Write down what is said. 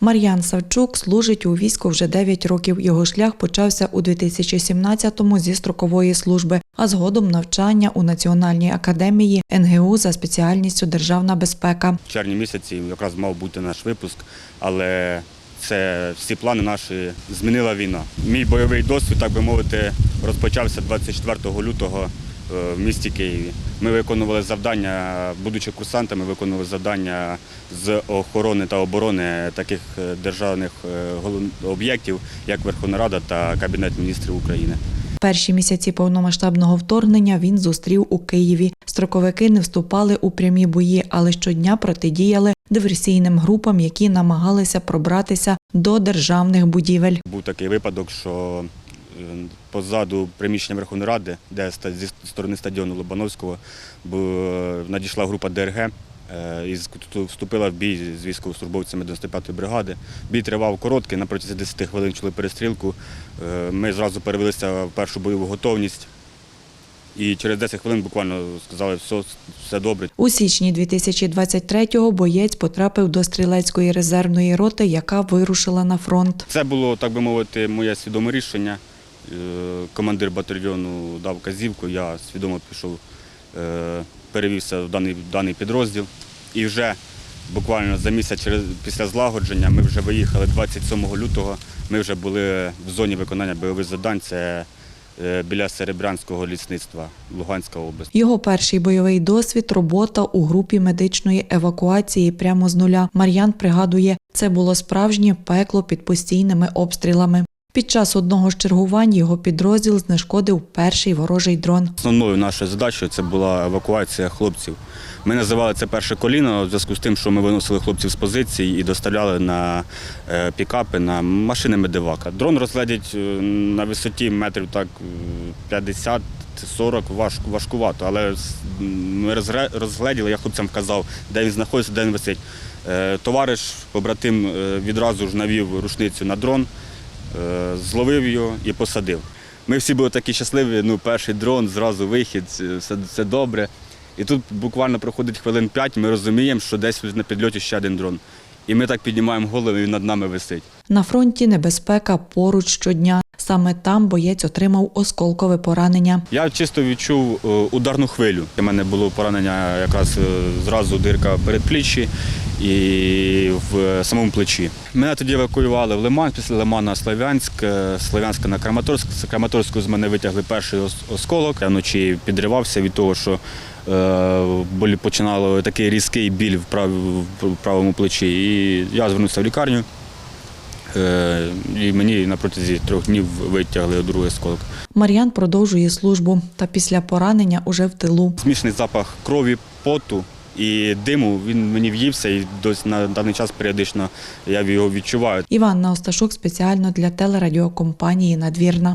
Мар'ян Савчук служить у війську вже 9 років. Його шлях почався у 2017-му зі строкової служби, а згодом навчання у Національній академії НГУ за спеціальністю Державна безпека. В червні місяці якраз мав бути наш випуск, але це всі плани наші змінила війна. Мій бойовий досвід, так би мовити, розпочався 24 лютого в місті Києві. Ми виконували завдання, будучи курсантами, виконували завдання з охорони та оборони таких е, державних е, об'єктів, як Верховна Рада та Кабінет міністрів України. Перші місяці повномасштабного вторгнення він зустрів у Києві. Строковики не вступали у прямі бої, але щодня протидіяли диверсійним групам, які намагалися пробратися до державних будівель. Був такий випадок, що е, позаду приміщення Верховної Ради, де зі сторони стадіону Лобановського, надійшла група ДРГ е, і вступила в бій з військовослужбовцями 95-ї бригади. Бій тривав короткий, на протязі 10 хвилин чули перестрілку. Е, Ми зразу перевелися в першу бойову готовність. І через 10 хвилин буквально сказали, все, все добре. У січні 2023-го боєць потрапив до стрілецької резервної роти, яка вирушила на фронт. Це було, так би мовити, моє свідоме рішення. Е, Командир батальйону дав казівку, я свідомо пішов, е, перевівся в даний, даний підрозділ. І вже буквально за місяць після злагодження ми вже виїхали 27 лютого. Ми вже були в зоні виконання бойових завдань. Це е, біля Серебрянського лісництва, Луганська область. Його перший бойовий досвід робота у групі медичної евакуації прямо з нуля. Мар'ян пригадує, це було справжнє пекло під постійними обстрілами. Під час одного з чергувань його підрозділ знешкодив перший ворожий дрон. Основною нашою задачею це була евакуація хлопців. Ми називали це перше коліно в зв'язку з тим, що ми виносили хлопців з позицій і доставляли на е, пікапи, на машини медивака. Дрон розглядять е, на висоті метрів так е, 50-40 важ, важкувато, але ми розгледіли, я хлопцям вказав, де він знаходиться, де він висить. Е, Товариш, побратим, відразу ж навів рушницю на дрон, зловив його і посадив. Ми всі були такі щасливі, ну, перший дрон, зразу вихід, е, все, все добре. І тут буквально проходить хвилин п'ять, ми розуміємо, що десь на підльоті ще один дрон. І ми так піднімаємо голову, і він над нами висить. На фронті небезпека поруч щодня. Саме там боєць отримав осколкове поранення. Я чисто відчув е, ударну хвилю. У мене було поранення якраз е, зразу дирка передпліччі і в самому плечі. Мене тоді евакуювали в Лиман, після Лимана Слов'янськ, е, Слов'янська на Краматорськ. З Краматорську з мене витягли перший осколок. Я вночі підривався від того, що е, болі починало такий різкий біль в, прав, в правому плечі. І я звернувся в лікарню. Е, І мені на протязі трьох днів витягли другий осколок. Мар'ян продовжує службу та після поранення уже в тилу. Змішаний запах крові, поту і диму він мені в'ївся, і досі на даний час періодично я його відчуваю. Іванна Осташук спеціально для телерадіокомпанії Надвірна.